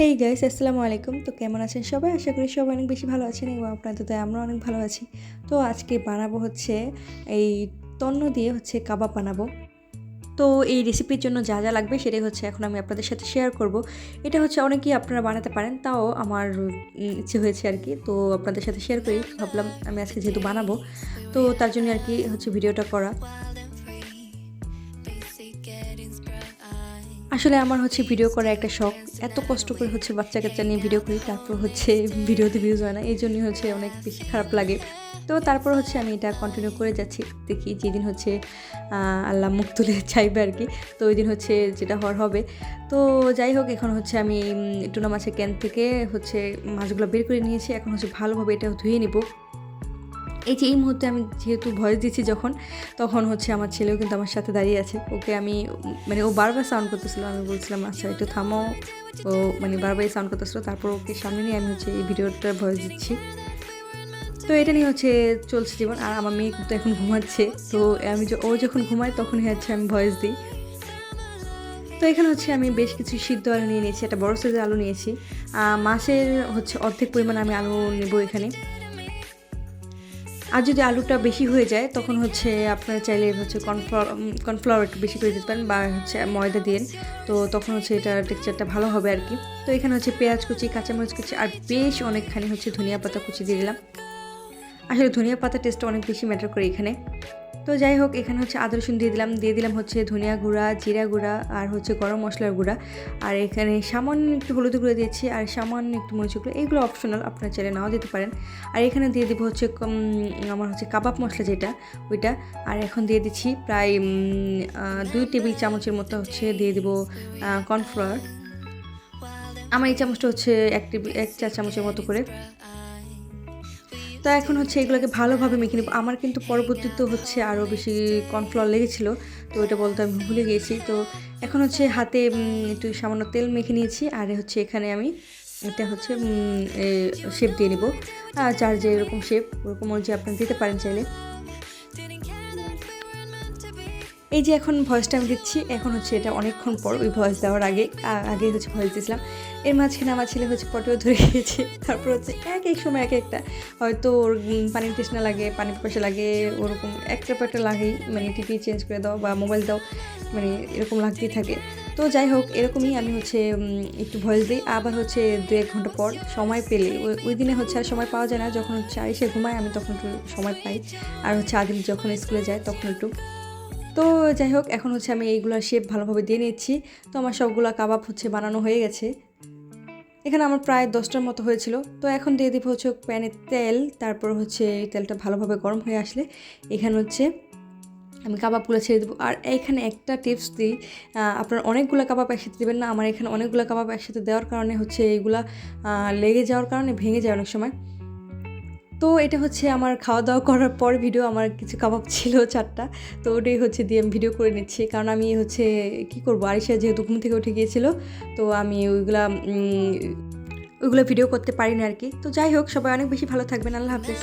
Hey guys আসসালামু আলাইকুম। তো কেমন আছেন সবাই? আশা করি সবাই অনেক বেশি ভালো আছেন এবং আপনাদের তো আমরা অনেক ভালো আছি। তো আজকে বানাবো হচ্ছে এই তন্ন দিয়ে হচ্ছে কাবাব বানাবো। তো এই রেসিপির জন্য যা যা লাগবে সেটাই হচ্ছে এখন আমি আপনাদের সাথে শেয়ার করব। এটা হচ্ছে অনেকেই আপনারা বানাতে পারেন, তাও আমার ইচ্ছে হয়েছে আর কি তো আপনাদের সাথে শেয়ার করি, ভাবলাম আমি আজকে যেহেতু বানাবো, তো তার জন্য আর কি হচ্ছে ভিডিওটা করা। আসলে আমার হচ্ছে ভিডিও করার একটা শখ। এত কষ্ট করে হচ্ছে বাচ্চা কাচ্চা নিয়ে ভিডিও করি, তারপর হচ্ছে ভিডিওতে ভিউজ হয় না। এই জন্যই হচ্ছে অনেক বেশি খারাপ লাগে। তো তারপর হচ্ছে আমি এটা কন্টিনিউ করে যাচ্ছি। দেখি যেদিন হচ্ছে আল্লাহ মুখ তুলে চাইবে আর কি তো ওই দিন হচ্ছে যেটা হওয়ার হবে। তো যাই হোক, এখন হচ্ছে আমি টুনা মাছের ক্যান থেকে হচ্ছে মাছগুলো বের করে নিয়েছি। এখন হচ্ছে ভালোভাবে এটা ধুয়ে নিব। এই যে এই মুহূর্তে আমি যেহেতু ভয়েস দিচ্ছি যখন, তখন হচ্ছে আমার ছেলেও কিন্তু আমার সাথে দাঁড়িয়ে আছে। ওকে আমি মানে ও বারবার সাউন্ড করতেছিল, আমি বলছিলাম আচ্ছা একটু থামো। ও মানে বারবারই সাউন্ড করতেছিল, তারপর ওকে সামনে নিয়ে আমি হচ্ছে এই ভিডিওটার ভয়েস দিচ্ছি। তো এটা নিয়ে হচ্ছে চলছে জীবন, আর আমার মেয়ে কিন্তু এখন ঘুমাচ্ছে। তো আমি ও যখন ঘুমায় তখনই হচ্ছে আমি ভয়েস দিই। তো এখানে হচ্ছে আমি বেশ কিছু সিদ্ধ আলু নিয়ে নিয়েছি, একটা বড় সাইজের আলু নিয়েছি। মাছের হচ্ছে অর্ধেক পরিমাণ আমি আলু নেব এখানে। আর যদি আলুটা বেশি হয়ে যায়, তখন হচ্ছে আপনারা চাইলে হচ্ছে কর্নফ্লাওয়ার কর্নফ্লাওয়ার একটু বেশি করে দিতে পারেন বা হচ্ছে ময়দা দিন তো তখন হচ্ছে এটা টেক্সচারটা ভালো হবে আর কি। তো এখানে হচ্ছে পেঁয়াজ কুচি, কাঁচামরিচ কুচি আর বেশ অনেকখানি হচ্ছে ধনিয়া পাতা কুচি দিয়ে দিলাম। আসলে ধনিয়া পাতা টেস্টটা অনেক বেশি ম্যাটার করে এখানে। তো যাই হোক, এখানে হচ্ছে আদা রসুন দিয়ে দিলাম। দিয়ে দিলাম হচ্ছে ধনিয়া গুঁড়া, জিরা গুঁড়া আর হচ্ছে গরম মশলার গুঁড়া। আর এখানে সামান্য একটু হলুদ গুঁড়ো দিয়েছি আর সামান্য একটু মরিচ গুঁড়ো। এগুলো অপশনাল আপনার চাইলে নাও দিতে পারেন। আর এখানে দিয়ে দিব হচ্ছে আমার হচ্ছে কাবাব মশলা যেটা, ওইটা। আর এখন দিয়ে দিচ্ছি প্রায় দুই টেবিল চামচের মতো হচ্ছে দিয়ে দিব কর্নফ্লাওয়ার। আমার এই চামচটা হচ্ছে এক টেবিল, এক চা চামচের মতো করে। তো এখন হচ্ছে এগুলোকে ভালোভাবে মেখে নেব। আমার কিন্তু পরবর্তীতে হচ্ছে আরও বেশি কর্নফ্লাওয়ার লেগেছিলো, তো ওইটা বলতে আমি ভুলে গিয়েছি। তো এখন হচ্ছে হাতে একটু সামান্য তেল মেখে নিয়েছি, আর হচ্ছে এখানে আমি এটা হচ্ছে শেপ দিয়ে নেব। যার যে এরকম শেপ ওরকম যে আপনি দিতে পারেন চাইলে। এই যে এখন ভয়েসটা আমি দিচ্ছি, এখন হচ্ছে এটা অনেকক্ষণ পর ওই ভয়েস দেওয়ার আগে আগে হচ্ছে ভয়েস দিয়েছিলাম। এর মাঝখানে আমার ছেলে হচ্ছে পটেও ধরে গিয়েছে, তারপর হচ্ছে এক এক সময় এক একটা, হয়তো ওর পানির তৃষ্ণা লাগে, পানি পিপাসা লাগে, ওরকম একটা একটা লাগেই মানে টিভি চেঞ্জ করে দাও বা মোবাইল দাও মানে এরকম লাগতেই থাকে। তো যাই হোক, এরকমই আমি হচ্ছে একটু ভয়েস দিই, আবার হচ্ছে দু এক ঘণ্টা পর সময় পেলে, ওই- দিনে হচ্ছে আর সময় পাওয়া যায় না, যখন হচ্ছে আইসে ঘুমায়, আমি তখন একটু সময় পাই। আর হচ্ছে আদিল যখন স্কুলে যায়, তখন একটু তো যাই হোক, এখন হচ্ছে আমি এইগুলোর শেপ ভালোভাবে দিয়ে নিচ্ছি। তো আমার সবগুলো কাবাব হচ্ছে বানানো হয়ে গেছে। এখানে আমার প্রায় দশটার মতো হয়েছিল। তো এখন দিয়ে দিব হচ্ছে প্যানে তেল, তারপর হচ্ছে এই তেলটা ভালোভাবে গরম হয়ে আসলে এখানে হচ্ছে আমি কাবাবগুলো ছেড়ে দেবো। আর এখানে একটা টিপস দিই আপনার অনেকগুলো কাবাব একসাথে দেবেন না, আমার এখানে অনেকগুলো কাবাব একসাথে দেওয়ার কারণে হচ্ছে এইগুলা লেগে যাওয়ার কারণে ভেঙে যায় অনেক সময়। তো এটা হচ্ছে আমার খাওয়া দাওয়া করার পর ভিডিও আমার কিছু কাবাব ছিল চারটা। তো ওটাই হচ্ছে দিয়ে আমি ভিডিও করে নিচ্ছি। কারণ আমি হচ্ছে, কি করব? আরিশা যেহেতু ঘুম থেকে উঠে গিয়েছিল, তো আমি ওইগুলা ওইগুলো ভিডিও করতে পারি না আর কি তো যাই হোক, সবাই অনেক বেশি ভালো থাকবেন। আল্লাহ হাফেজ।